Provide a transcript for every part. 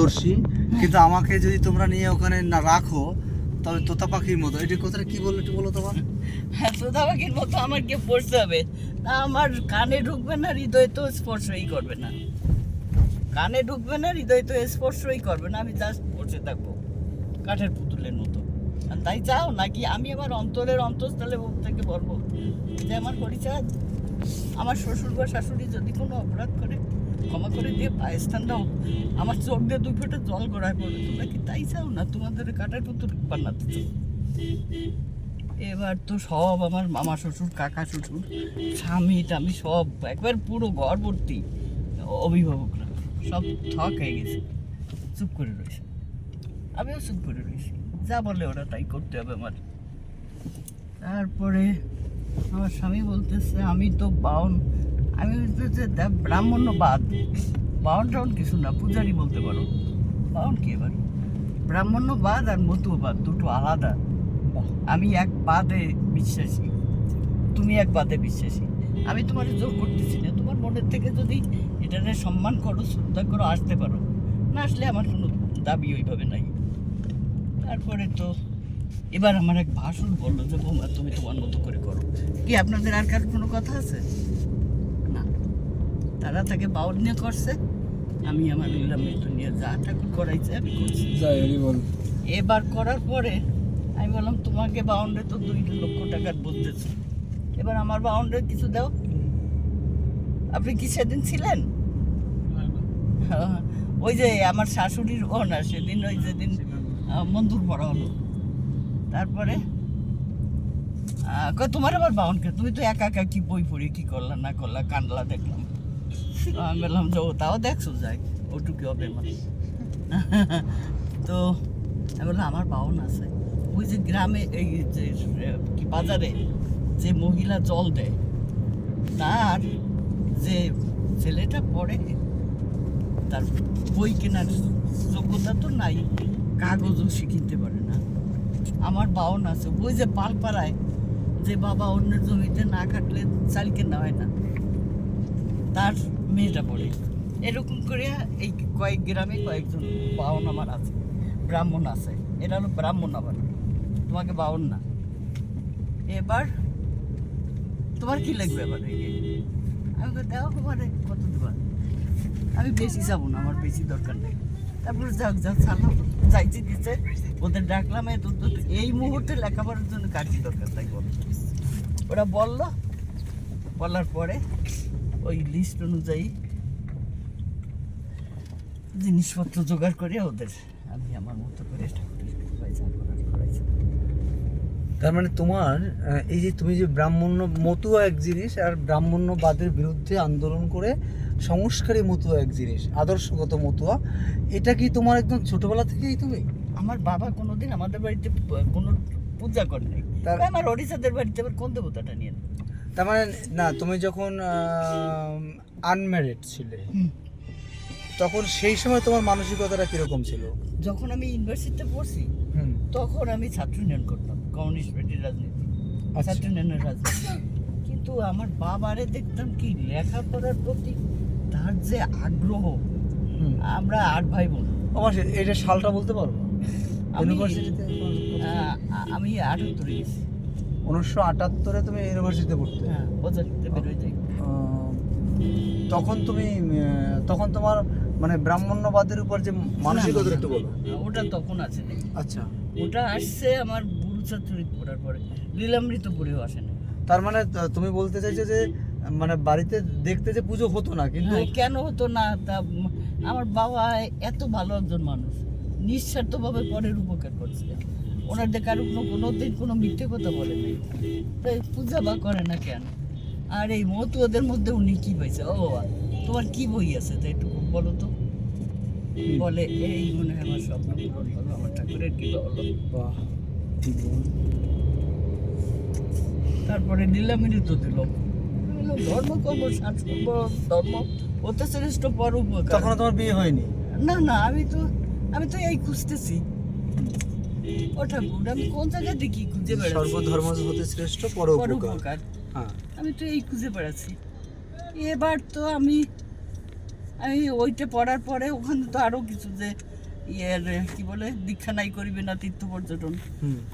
দর্শী কিন্তু আমাকে যদি তোমরা নিয়ে ওখানে না রাখো তবে তোতা পাখির মতো। এটি কথাটা কি বলল একটু বলো তোমার হ্যাঁ তোতা পাখির মতো আমার গিয়ে পড়তে হবে। তা আমার কানে ঢুকবে না, হৃদয় তো স্পর্শই করবে না। কানে ঢুকবে না, হৃদয় তো স্পর্শই করবে না, আমি জাস্ট বসে থাকব। কাঠের পুতুলের মতো। তাই চাও নাকি আমি আমার অন্তরের অন্তঃস্থলে থেকে বলব যে আমার পরিচয়। আমার শ্বশুর বা শাশুড়ি যদি কোনো অপরাধ করে ক্ষমা করে দিয়ে পায়স্থান দাও। আমার চোখ দিয়ে দুই ফোঁটা জল গড়ায় পড়বে। তোমরা কি তাই চাও না? তোমাদের কাঠের পুতুল বানাতে এবার তো সব আমার মামা শ্বশুর, কাকা শ্বশুর, স্বামী টামি সব, একবার পুরো ঘর ভর্তি অভিভাবকরা। সব থক হয়ে গেছে। চুপ করে রয়েছে। আমিও চুপ করে রয়েছি। যা বলে ওরা তাই করতে হবে আমার। তারপরে আমার স্বামী বলতেছে, আমি তো বাউন আমি বলতেছে দেখ, ব্রাহ্মণ্য বাদ বাউন টাউন কিছু না পূজারি বলতে পারো। বাউন কি এবার? ব্রাহ্মণ্য বাদ আর মতুয়া বাদ দুটো আলাদা। আমি এক বাদে বিশ্বাসী। তুমি এক বাদে বিশ্বাসী। আমি তোমার জোর করতেছি না। তোমার মনের থেকে যদি এটাকে সম্মান করো শ্রদ্ধা করো আসতে পারো। না আসলে আমার কোনো দাবি ওইভাবে নাই। তারপরে তো এবার আমার এক ভাষণ বলল যে বৌমা তুমি তোমার মতো করে করো। কি আপনাদের আর কার কোনো কথা আছে? তারা তাকে বাউল নিয়ে করছে। আমি আমার লীলা মৃত্যু নিয়ে যা ঠাকুর করাইছে আমি করছি। এবার করার পরে আমি বললাম তোমাকে বাউন্ডে তো দুই লক্ষ টাকার বলতেছে এবার আমার বাউন্ডে কিছু দাও। আপনি কি সেদিন ছিলেন? ওই যে আমার শাশুড়ির না সেদিন ওই যেদিন মন্দুর পড়া হলো। তারপরে তোমার আবার বাউন্ডকে তুমি তো একা একা কি বই পড়ি কি করলা না করলা কান্দলা দেখলাম। আমি বললাম যে তাও দেখছ, যাই, ওটুকু হবে আমার। তো আমি বললাম, আমার বাউন আছে। ওই যে গ্রামে এই যে কি বাজারে যে মহিলা জল দেয়, তার যে ছেলেটা পড়ে, তার বই কেনার যোগ্যতা তো নাই, কাগজও সে কিনতে পারে না। আমার বাউন আছে, ওই যে পালপাড়ায় যে বাবা অন্যের জমিতে না কাটলে চাল কেনা হয় না, তার মেয়েটা পড়ে। এরকম করে এই কয়েক গ্রামে কয়েকজন বাউন আমার আছে, ব্রাহ্মণ আছে। এটা হলো ব্রাহ্মণ আবার। তোমাকে বাউন না। এবার তোমার কি লাগবে এবার আমি দাও তোমারে কত দেবা আমি বেশি যাব না, আমার বেশি দরকার নেই। তারপরে যাক যাক ছাড়লাম যাইতে দিচ্ছে ওদের ডাকলাম এত এই মুহূর্তে লেখাপড়ার জন্য কার কি দরকার তাই বল? ওরা বলল, বলার পরে ওই লিস্ট অনুযায়ী জিনিসপত্র জোগাড় করে ওদের আমি আমার মতো করে ঠাকুরের কৃপায় যা করার করাইছি তার মানে তোমার এই যে তুমি যে ব্রাহ্মণ্য মতুয়া এক জিনিস আর ব্রাহ্মণ্যবাদের বিরুদ্ধে আন্দোলন করে সংস্কারী মতুয়া এক জিনিস আদর্শগত মতুয়া এটা কি তোমার একদম ছোটবেলা থেকেই তুমি? আমার বাবা কোনোদিন আমাদের বাড়িতে কোনো পূজা করে নাই। আমার ওড়িশাদের বাড়িতে আবার কোন দেবতাটা নিয়ে? তার মানে না তুমি যখন আনম্যারিড ছিলে তখন সেই সময় তোমার মানসিকতাটা কীরকম ছিল? যখন আমি ইউনিভার্সিটিতে পড়ছি তখন আমি ছাত্র ইউনিয়ন করতাম কমিউনিস্ট পার্টির রাজনীতি আচ্ছা। ছাত্র ইউনিয়নের রাজনীতি। কিন্তু আমার বাবারে দেখতাম কি লেখাপড়ার প্রতি তার যে আগ্রহ আমরা আট ভাই বোন। আমার এটা সালটা বলতে পারব? আমি- ইউনিভার্সিটিতে আমি আটাত্তরে গেছি। উনিশশো আটাত্তরে তুমি ইউনিভার্সিটিতে পড়তে। হ্যাঁ। তখন তুমি তখন তোমার মানে ব্রাহ্মণ্যবাদের উপর যে মানসিকতা একটু বলো। ওটা তখন আছে আচ্ছা। ওটা আসছে আমার গুরু ছাত্রী পড়ার পরে। লীলামৃত পড়েও আসে না তার মানে তুমি বলতে চাইছো যে মানে বাড়িতে দেখতে যে পুজো হতো না কিন্তু হ্যাঁ, কেন হতো না তা আমার বাবা এত ভালো একজন মানুষ নিঃস্বার্থভাবে পরের উপকার করছে। ওনার যে কারও কোনো কোনো দিন কোনো মিথ্যে কথা বলে নাই। তাই পূজা বা করে না কেন? আর এই মতো ওদের মধ্যে উনি কি পাইছে ও তোমার কি বই আছে? তাই একটু বলো তো। বলে এই মনে হয় আমার স্বপ্ন পূরণ হলো আমার ঠাকুরের কি হলো। তারপরে নীলামিরিত দিল। ধর্ম কর্ম সংস্কৃত ধর্ম অত শ্রেষ্ঠ পর উপকার তখনও তোমার বিয়ে হয়নি? না না আমি তো আমি তো এই খুঁজতেছি। ও ঠাকুর আমি কোন জায়গা থেকে খুঁজে বেড়াচ্ছি? সর্বধর্ম হতে শ্রেষ্ঠ পর পর উপকার উপকার হ্যাঁ। আমি তো এই খুঁজে বেড়াচ্ছি। এবার তো আমি আমি ওইটা পড়ার পরে ওখানে তো আরও কিছু যে ইয়ের কি বলে দীক্ষা নাই করিবে না তীর্থ পর্যটন।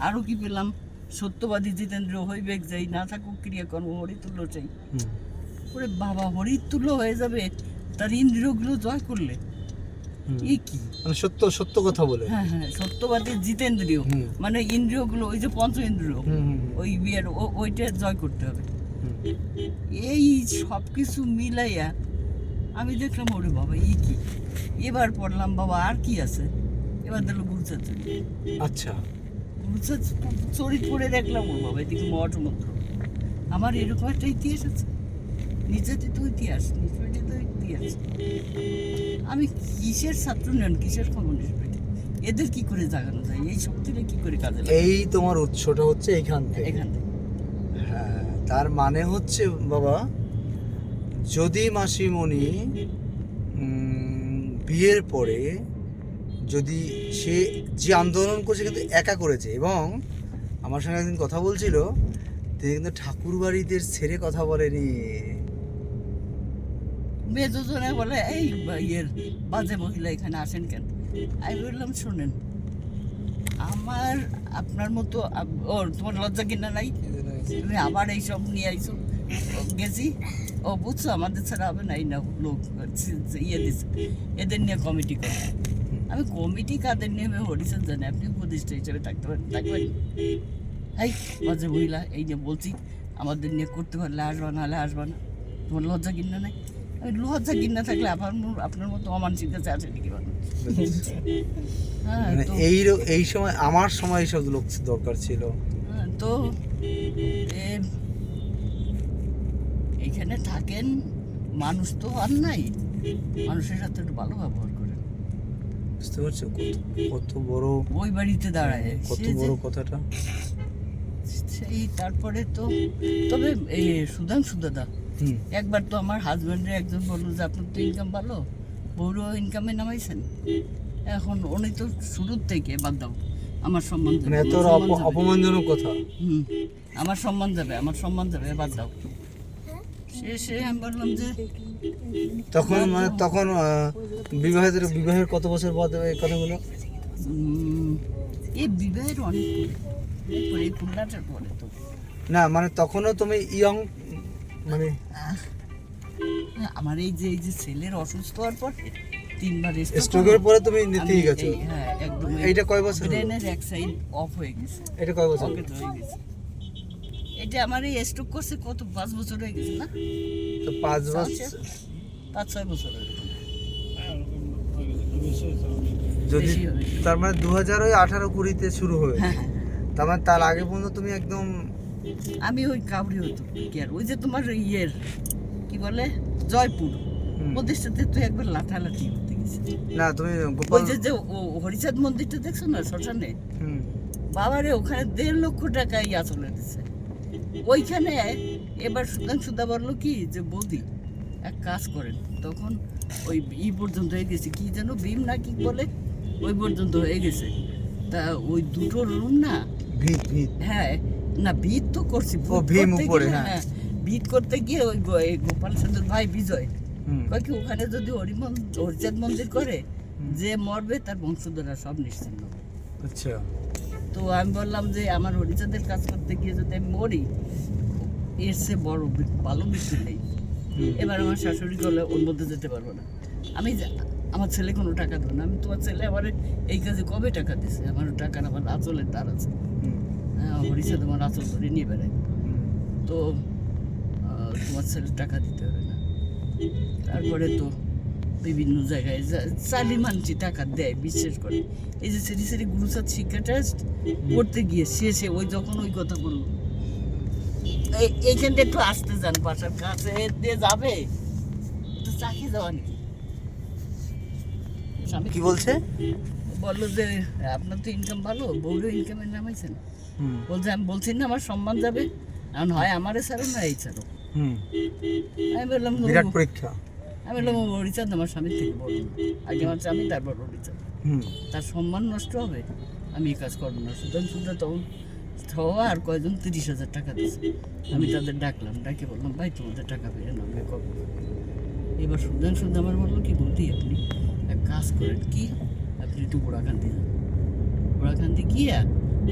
আরও কি পেলাম? সত্যবাদী জিতেন্দ্র হইবেক যাই না থাকুক ক্রিয়াকর্ম হরি হরিতুল্য চাই। ওরে বাবা হরিতুল্য হয়ে যাবে তার ইন্দ্রিয়গুলো জয় করলে। এই কি? মানে সত্য সত্য কথা বলে। হ্যাঁ হ্যাঁ সত্যবাদী জিতেন্দ্রিয়। মানে ইন্দ্রিয়গুলো ওই যে পঞ্চ ইন্দ্রিয় ওই বিয়ের ওইটা জয় করতে হবে। এই সব কিছু মিলাইয়া আমি দেখলাম ওরে বাবা ই কি? এবার পড়লাম বাবা আর কি আছে? এবার দিল গুরুচার আচ্ছা। গুরুচার চরিত পড়ে দেখলাম ওর বাবা এদিকে মঠ মন্ত্র। আমার এরকম একটা ইতিহাস আছে। নিজেতে তো ইতিহাস নিজেতে আমি কিসের ছাত্র নেন কিসের কমিউনিস্ট পার্টি এদের কি করে জাগানো যায়? এই শক্তিটা কি করে কাজে এই তোমার উৎসটা হচ্ছে এইখান থেকে। এখান থেকে। হ্যাঁ তার মানে হচ্ছে বাবা যদি মাসিমণি বিয়ের পরে যদি সে যে আন্দোলন করছে কিন্তু একা করেছে এবং আমার সঙ্গে একদিন কথা বলছিল তিনি কিন্তু ঠাকুর বাড়িদের ছেড়ে কথা বলেনি। মেজোজনে বলে, এই ইয়ের বাজে মহিলা এখানে আসেন কেন? আমি বললাম, শোনেন, আমার, আপনার মতো ও, তোমার লজ্জা কিনা নাই? তুমি আবার এইসব নিয়ে আইছো, গেছি। ও, বুঝছ, আমাদের ছাড়া হবে না, এই না লোক ইয়ে দিচ্ছে এদের নিয়ে কমিটি করে। আমি কমিটি কাদের নিয়ে আমি হরিসেন জানি, আপনি উপদেষ্টা হিসেবে থাকতে পারেন, থাকবেন। এই, বাজে মহিলা, এই যে বলছি, আমাদের নিয়ে করতে পারলে আসবা না হলে আসবা না। তোমার লজ্জা কিনা নাই? লজ্জা কিনা থাকলে আপনার আপনার মতো অমানসিক কাছে আছে নাকি হ্যাঁ মানে এই এই সময় আমার সময় এইসব লোক দরকার ছিল। হ্যাঁ, তো এ, এইখানে থাকেন মানুষ তো আর নাই। মানুষের সাথে একটু ভালো ব্যবহার করেন। বুঝতে পারছ? কত বড় ওই বাড়িতে দাঁড়ায়। কত বড় কথাটা। সেই তারপরে তো তবে এই সুধাংশু দাদা একবার তো আমার হাজব্যান্ডের একজন বলল যে আপনার তো ইনকাম ভালো? বউরও ইনকামে নামাইছেন। এখন উনি তো শুরুর থেকে বাদ দাও আমার সম্মান যাবে, মানে। অপমানজনক কথা। হুম আমার সম্মান যাবে আমার সম্মান যাবে বাদ দাও। শেষে আমি বললাম যে তখন মানে তখন বিবাহের বিবাহের কত বছর পর এই কথাগুলো? এই বিবাহের অনেক পরে পরে পরে তো। না মানে তখনও তুমি ইয়ং মানে আমার এই যে এই যে ছেলের অসুস্থ হওয়ার পর তিনবার স্ট্রোকের পরে তুমি নিতেই গেছো? হ্যাঁ একদম এইটা কয় বছর ব্রেনের এক সাইড অফ হয়ে গেছে। এটা কয় বছর? অকেট হয়ে গেছে। এটা আমার এই স্ট্রোক করছে কত পাঁচ বছর হয়ে গেছে না? তো পাঁচ। বছর। পাঁচ ছয় বছর হয়ে গেছে। যদি তার মানে দু হাজার ওই আঠারো কুড়িতে শুরু হ্যাঁ হ্যাঁ। তার মানে তার আগে পর্যন্ত তুমি একদম আমি ওই কাবরি হতো কি আর ওই যে তোমার ইয়ের কি বলে জয়পুর। হুম। প্রতিষ্ঠাতে তুই একবার লাঠালাঠি করতে না তুমি ওই যে যে হরিচাঁদ মন্দিরটা দেখছ না শ্মশানে? বাবারে ওখানে দেড় লক্ষ টাকা ইয়া চলে দিচ্ছে ওইখানে এবার সুদান সুদা বলল কি যে বৌদি এক কাজ করেন তখন ওই ই পর্যন্ত হয়ে গেছে কি যেন ভীম না কি বলে ওই পর্যন্ত হয়ে গেছে। তা ওই দুটো রুম না? হ্যাঁ না ভিত তো করছি ও, ভীম উপরে, হ্যাঁ। ভিত করতে গিয়ে ওই গোপাল সাধুর ভাই বিজয় হুম, কয় কি ওখানে যদি হরিমন হরিচাঁদ মন্দির করে যে মরবে তার বংশধররা সব নিশ্চিন্ন আচ্ছা। তো আমি বললাম যে আমার হরিচাঁদের কাজ করতে গিয়ে যদি আমি মরি এর সে বড় ভালো মৃত্যু নেই। এবার আমার শাশুড়ি গলে ওর মধ্যে যেতে পারব না। আমি আমার ছেলে কোনো টাকা দেবো না। আমি তোমার ছেলে আমার এই কাজে কবে টাকা দিছে? আমার টাকা আমার আচলের তার আছে। হ্যাঁ হরিচাঁদ আঁচল ধরে নিয়ে বেড়ায়। তো তোমার ছেলে টাকা দিতে হবে না। তারপরে তো বিভিন্ন জায়গায় চালি মানছি টাকা দেয় বিশ্বাস করে। এই যে শ্রী শ্রী গুরুচাঁদ শিক্ষা ট্রাস্ট পড়তে গিয়ে শেষে ওই যখন ওই কথা বলল এই- এইখানটা একটু আসতে যান বাসার কাছে দিয়ে যাবে? তো চাকি যাওয়া নাকি? কি বলছে? বলল যে আপনার তো ইনকাম ভালো বউরও ইনকামের নামাইছেন বলছে আমি বলছি না আমার সম্মান যাবে? এখন হয় আমারে ছাড়ো না এই ছাড়ো। হুম, আমি বললাম বিরাট পরীক্ষা। আমি বললাম ও হরিচাঁদ আমার স্বামীর থেকে বড়। আগে আমার স্বামী তারপর হরিচাঁদ হুম, তার সম্মান নষ্ট হবে? আমি এই কাজ করব না। সুতরাং সুতরাং তখন হওয়া আর কয়জন তিরিশ হাজার টাকা দিয়েছে আমি তাদের ডাকলাম ডাকে বললাম ভাই তোমাদের টাকা পেয়ে না আমি কব এবার সুদান সুদ আমার বলল কি বলতে আপনি? এক কাজ করেন কি? আপনি একটু গোড়াকান্দি যান। গোড়াকান্দি গিয়ে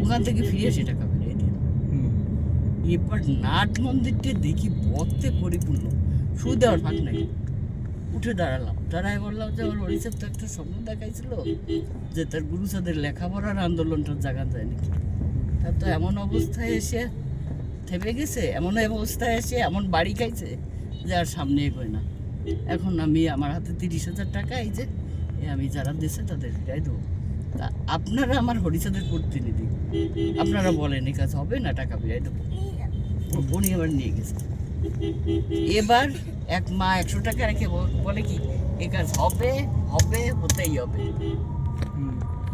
ওখান থেকে ফিরে এসে টাকা ফিরিয়ে দিন এবার নাট মন্দিরটা দেখি বক্তে পরিপূর্ণ। শুয়ে দেওয়ার ফাঁক নাই। উঠে দাঁড়ালাম। দাঁড়ায় বললাম যে আমার হরিচাপ তো একটা স্বপ্ন দেখাইছিল যে তার গুরুচাঁদের লেখাপড়ার আন্দোলনটার জায়গা যায় নাকি। তার তো এমন অবস্থায় এসে থেমে গেছে এমন অবস্থায় এসে এমন বাড়ি খাইছে যে আর সামনে এগোয় না। এখন আমি আমার হাতে তিরিশ হাজার টাকা এই যে আমি যারা দেশে তাদের ফিরাই দেবো। তা আপনারা আমার হরিচাঁদের প্রতিনিধি। আপনারা বলেন এই কাজ হবে না টাকা ফিরাই দেবো উনি আবার নিয়ে গেছে। এবার এক মা একশো টাকা রেখে বলে কি এ কাজ হবে হবে হতেই হবে।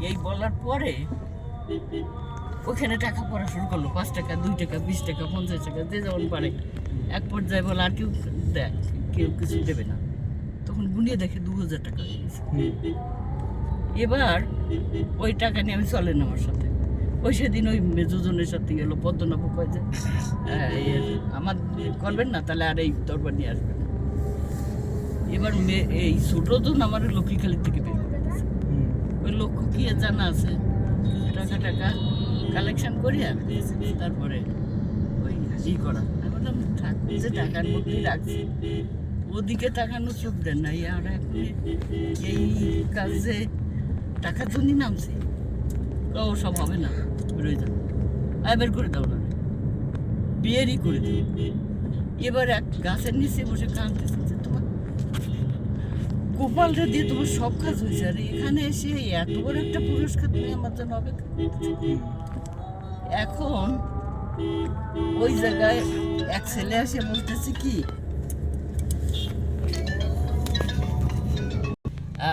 এই বলার পরে ওখানে টাকা পড়া শুরু করল। পাঁচ টাকা দুই টাকা বিশ টাকা পঞ্চাশ টাকা যে যেমন পারে। এক পর্যায়ে বলে আর কেউ দেয় কেউ কিছু দেবে না। তখন গুনিয়ে দেখে দু হাজার টাকা হয়ে গেছে। এবার ওই টাকা নিয়ে আমি চলেন আমার সাথে। ওই সেদিন ওই মেজোজনের সাথে গেলো পদ্মনাভ কয় যে "হ্যাঁ, এর আমার করবেন না তাহলে আর এই দরবার নিয়ে আসবেন। এবার মে- এই ছোটজন আমার লক্ষ্মীখালির থেকে বের করে ওই লক্ষ্য কি আর জানা আছে? টাকা টাকা কালেকশন করিয়া তারপরে ওই ই করা। বললাম যে টাকার মধ্যেই রাখছি। ওদিকে তাকানো চোখ দেন না। আর এই কাজে টাকার জন্যই নামছি। ও, সব হবে না। বেরোয় যাও আয়, বের করে দাও না। বিয়েরই করে দিই। এবার এক গাছের নিচে বসে কাঁদতেছে যে তোমার গোপালটা দিয়ে তোমার সব কাজ হয়েছে। আর এখানে এসে এত বড় একটা পুরস্কার তুমি আমার জন্য অপেক্ষা। এখন ওই জায়গায় এক ছেলে এসে বলতেছে কি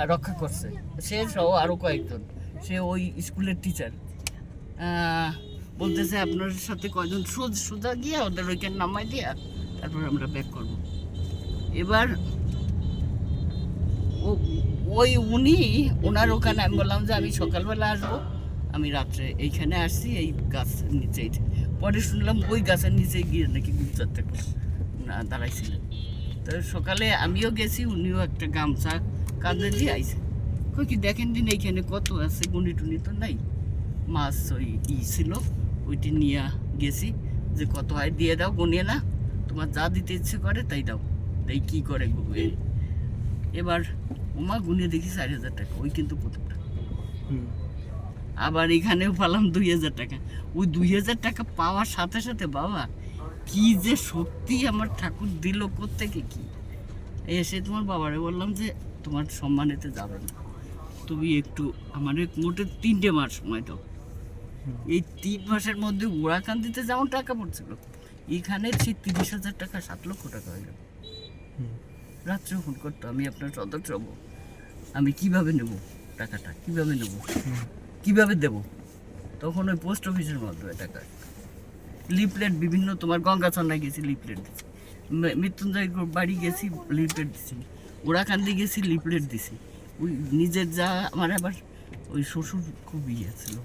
রক্ষা করছে। সে সহ আরও কয়েকজন। সে ওই স্কুলের টিচার বলতেছে আপনার সাথে কয়জন? সোজ- গিয়া ওদের ওইখানে নামাই দিয়া তারপর আমরা ব্যাক করব। এবার ওই উনি, ওনার ওখানে আমি বললাম যে আমি সকালবেলা আসব। আমি রাত্রে এইখানে আসছি, এই গাছের নিচেই পরে শুনলাম ওই গাছের নিচে গিয়ে নাকি গুজরাট থেকে দাঁড়াইছিলেন। তো সকালে আমিও গেছি, উনিও একটা গামছা কাঁধে দিয়ে আইছে। কই কি দেখেন দিন এইখানে কত আছে গুনি টুনি তো নাই। মাছ ওই ই ছিল ওইটি নিয়ে গেছি যে কত হয় দিয়ে দাও গুনিয়ে না। তোমার যা দিতে ইচ্ছে করে তাই দাও। তাই কি করে এবার ওমা গুনিয়ে দেখি চার হাজার টাকা ওই কিন্তু প্রথমটা। হুম। আবার এখানেও পেলাম দুই হাজার টাকা। ওই দুই হাজার টাকা পাওয়ার সাথে সাথে বাবা কি যে সত্যি আমার ঠাকুর দিল থেকে কি? এসে তোমার বাবারে বললাম যে তোমার সম্মানেতে যাবে না। তুমি একটু আমার মোটে তিনটে মাস সময় দাও। এই তিন মাসের মধ্যে ওড়াকান্দিতে যেমন টাকা পড়ছিল এখানে সেই তিরিশ হাজার টাকা সাত লক্ষ টাকা হয়ে হুম। রাত্রে ফোন করতো আমি আপনার সদস্য হব। আমি কীভাবে নেব টাকাটা? কীভাবে নেব? কীভাবে দেব? তখন ওই পোস্ট অফিসের মাধ্যমে টাকা। লিফলেট বিভিন্ন তোমার গঙ্গাচন্নায় গেছি লিফলেট মৃ- মৃত্যুঞ্জয় বাড়ি গেছি লিফলেট দিছি ওরাকান্দি গেছি, লিফলেট দিছি। ওই নিজের যা, আমার আবার ওই শ্বশুর খুব ইয়ে ছিল।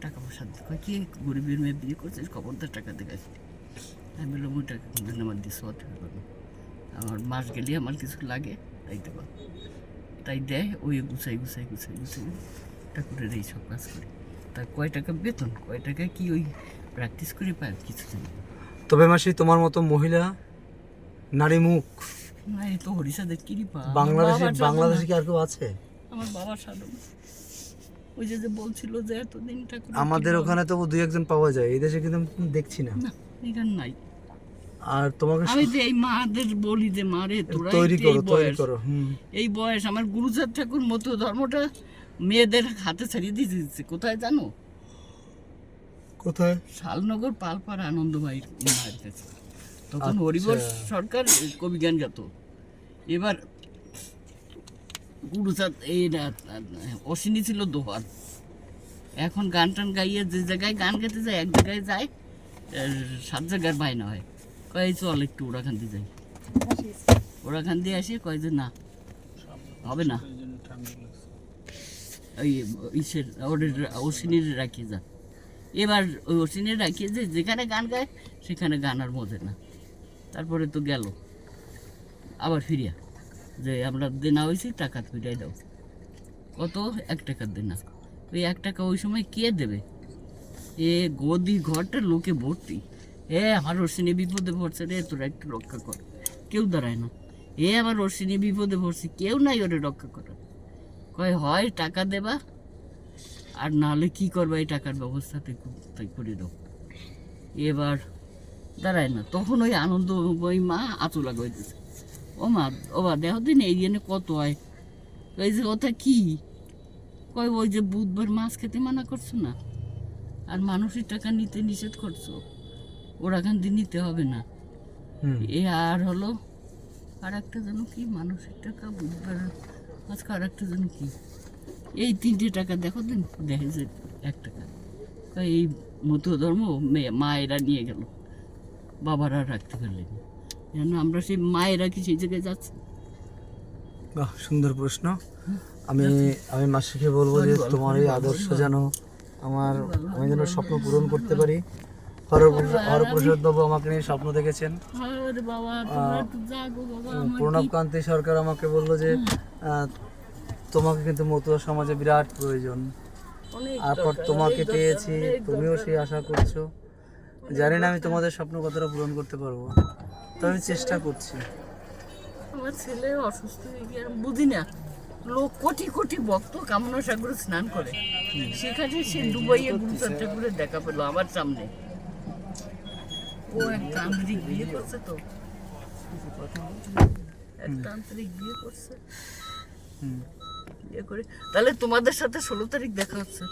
টাকা পয়সা কয়, কি গরিবের মেয়ে বিয়ে করছিস খবরদার টাকা দেখাচ্ছি আমি বললাম, ওই টাকা কোনদিন আমার দিস আমার মাস গেলে আমার কিছু লাগে, তাই দেবো তাই দেয়, ওই গুছাই গুছাই গুছাই গুছাই, ঠাকুরের এই সব কাজ করি। তার কয় টাকা বেতন? কয় টাকা কি ওই প্র্যাকটিস করে পায়? কিছু জানি তবে মাসি, তোমার মতো মহিলা নারী মুখ না এই তো হরিষাদের কৃপা বাংলাদেশে বাংলাদেশে কি আর কেউ আছে? আমার সাধনা। ওই যে যে বলছিল যে এতদিন ঠাকুর আমাদের ওখানে তো দুই একজন পাওয়া যায়। এই দেশে কিন্তু দেখছি না। এখানে নাই। আর তোমাকে আমি তো এই মাদের বলি যে মারে তোরা তৈরি করো তৈরি বয়স, করো এই বয়স আমার গুরুচাঁদ ঠাকুর মতো ধর্মটা মেয়েদের হাতে ছাড়িয়ে দিয়ে দিচ্ছে কোথায় জানো? কোথায়? শালনগর পালপাড়া আনন্দময় মায়ের কাছে। তখন আচ্ছা। হরিবর সরকার কবি গান গাত এবার গুরুচাঁদ এই অশ্বিনী ছিল দোহার এখন গান টান গাইয়ে যে জায়গায় গান গাইতে যায় এক জায়গায় যায় সাত জায়গার বাইনা হয়। কয় চল একটু ওরাখান দিয়ে যাই। ওরাখান দিয়ে আসে কয় যে না হবে না। ওই ইসের ওদের অশ্বিনীর রাখিয়ে যা। এবার ওই অশ্বিনীর রাখিয়ে যে যেখানে গান গায় সেখানে গান আর মজে না। তারপরে তো গেল। আবার ফিরিয়া। যে আমরা দেনা হয়েছি টাকা ফিরাই দাও। কত? এক টাকার দেনা। ওই এক টাকা ওই সময় কে দেবে? এ গদি ঘরটা লোকে ভর্তি। এ আমার রশ্মিনী বিপদে পড়ছে রে, তোরা একটু রক্ষা কর। কেউ দাঁড়ায় না। এ আমার রশ্মিনী বিপদে পড়ছে, কেউ নাই ওরে রক্ষা করার। কয়, হয়, টাকা দেবা? আর নাহলে কি করবা এই টাকার ব্যবস্থাতে তাই করে দাও। এবার দাঁড়ায় না তখন ওই আনন্দ ওই মা আঁচু লাগাইতেছে। ও মা ও মা দেখো দিন এই জন্য কত হয়। এই যে ওটা কি? কয় ওই যে বুধবার মাছ খেতে মানা করছ না? আর মানুষের টাকা নিতে নিষেধ করছ? ওরা খান দিয়ে নিতে হবে না। হুম। এ আর হলো আর একটা যেন কি? মানুষের টাকা বুধবার আজকে আর একটা যেন কি? এই তিনটে টাকা দেখো দিন দেখে যে এক টাকা। এই মতো ধর্ম মেয়ে মায়েরা নিয়ে গেল। বাবারা রাখতে পারলেন যেন আমরা সেই মায়েরা কি সেই জায়গায় যাচ্ছি? বাহ সুন্দর প্রশ্ন। আমি আমি মাসিকে বলব যে তোমার এই আদর্শ যেন আমার আমি যেন স্বপ্ন পূরণ করতে পারি। হরপ্রসাদ বাবু আমাকে নিয়ে স্বপ্ন দেখেছেন। প্রণব কান্তি সরকার আমাকে বলল যে তোমাকে কিন্তু মতুয়া সমাজে বিরাট প্রয়োজন। তারপর তোমাকে পেয়েছি তুমিও সেই আশা করছ। জানি না আমি তোমাদের স্বপ্ন কতটা পূরণ করতে পারব তো আমি চেষ্টা করছি। আমার ছেলে অসুস্থ হয়ে গিয়ে আমি বুঝি না লোক কোটি কোটি ভক্ত কামনা সাগরে স্নান করে। সেখানে সে ডুবাইয়ে গুরুচারটা করে দেখা পেল আমার সামনে। ও এক তান্ত্রিক বিয়ে করছে তো। এক তান্ত্রিক বিয়ে করছে। হুম। বিয়ে করে তাহলে তোমাদের সাথে ষোলো তারিখ দেখা হচ্ছে।